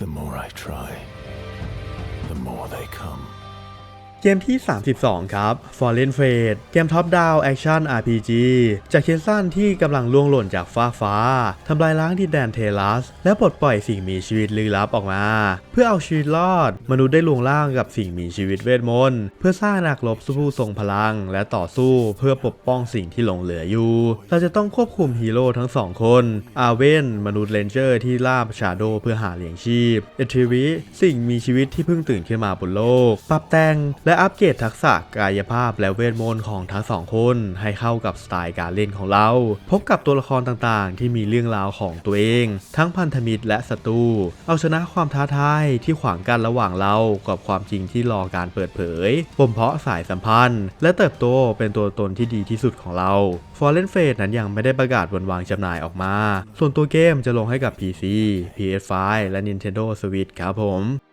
The more I try, the more they come. เกมที่ 32 ครับ Fallen Fate เกมท็อปดาวแอคชั่น RPG จากเคสซันที่กำลังล่วงหล่นจากฟ้าฟ้า ทำลายล้างดินแดนเทลัส และปลดปล่อยสิ่งมีชีวิตลึกลับออกมา เพื่อเอาชีวิตรอด มนุษย์ได้ลวงล่างกับสิ่งมีชีวิตเวทมนต์เพื่อสร้างนักรบผู้ทรงพลัง และต่อสู้เพื่อปกป้องสิ่งที่หลงเหลืออยู่ เราจะต้องควบคุมฮีโร่ทั้งสองคน อาเวนมนุษย์เลนเจอร์ที่ล่าชาโดเพื่อหาเลี้ยงชีพ เอทริวิสิ่งมีชีวิตที่เพิ่งตื่นขึ้นมาบนโลก ปรับแต่งและอัปเกรดทักษะกายภาพและเวทมนต์ของทั้งสองคนให้เข้ากับสไตล์การเล่นของเรา พบกับตัวละครต่างๆ ที่มีเรื่องราวของตัวเอง ทั้งพันธมิตรและศัตรูเอาชนะความท้าทายที่ขวางกันระหว่างเรากับความจริงที่รอการเปิดเผยบ่มเพาะสายสัมพันธ์ และเติบโตเป็นตัวตนที่ดีที่สุดของเรา Fallen Fate นั้นยังไม่ได้ประกาศวันวางจำหน่ายออกมา ส่วนตัวเกมจะลงให้กับ PC PS5 และ Nintendo Switch ครับผม